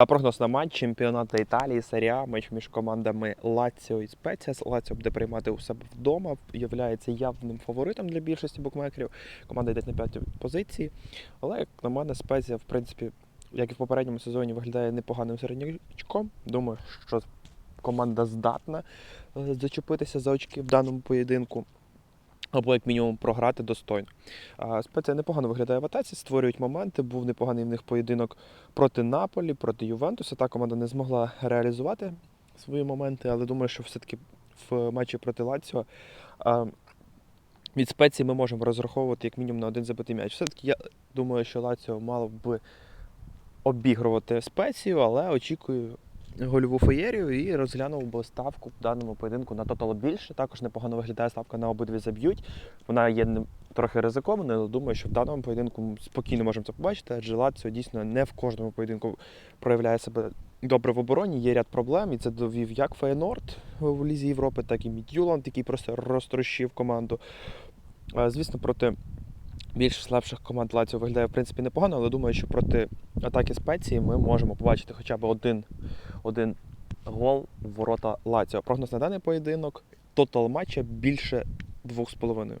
А прогноз на матч чемпіонату Італії, серія матч між командами Лаціо і Спеціас. Лаціо буде приймати у себе вдома, є явним фаворитом для більшості букмекерів. Команда йде на п'ятій позиції. Але, як на мене, Спеція, в принципі, як і в попередньому сезоні, виглядає непоганим середнячком. Думаю, що команда здатна е, зачепитися за очки в даному поєдинку. Або як мінімум програти достойно. Спеція непогано виглядає в атаці, створюють моменти. Був непоганий в них поєдинок проти Наполі, проти Ювентуса. Та команда не змогла реалізувати свої моменти, але думаю, що все-таки в матчі проти Лаціо від спеції ми можемо розраховувати як мінімум на один забитий м'яч. Все-таки я думаю, що Лаціо мало би обігрувати спецію, але очікую гольову феєрію і розглянув би ставку в даному поєдинку на тотал більше. Також непогано виглядає ставка на обидві заб'ють. Вона є трохи ризикованою, але думаю, що в даному поєдинку спокійно можемо це побачити, адже Лаціо дійсно не в кожному поєдинку проявляє себе добре в обороні. Є ряд проблем, і це довів як Фейнорд в Лізі Європи, так і Мідюланд, який просто розтрощив команду. Е, Звісно, проти більш слабших команд Лаціо виглядає в принципі непогано, але думаю, що проти атаки спеції ми можемо побачити хоча б один, один гол ворота Лаціо. Прогноз на даний поєдинок. Тотал матча більше 2,5.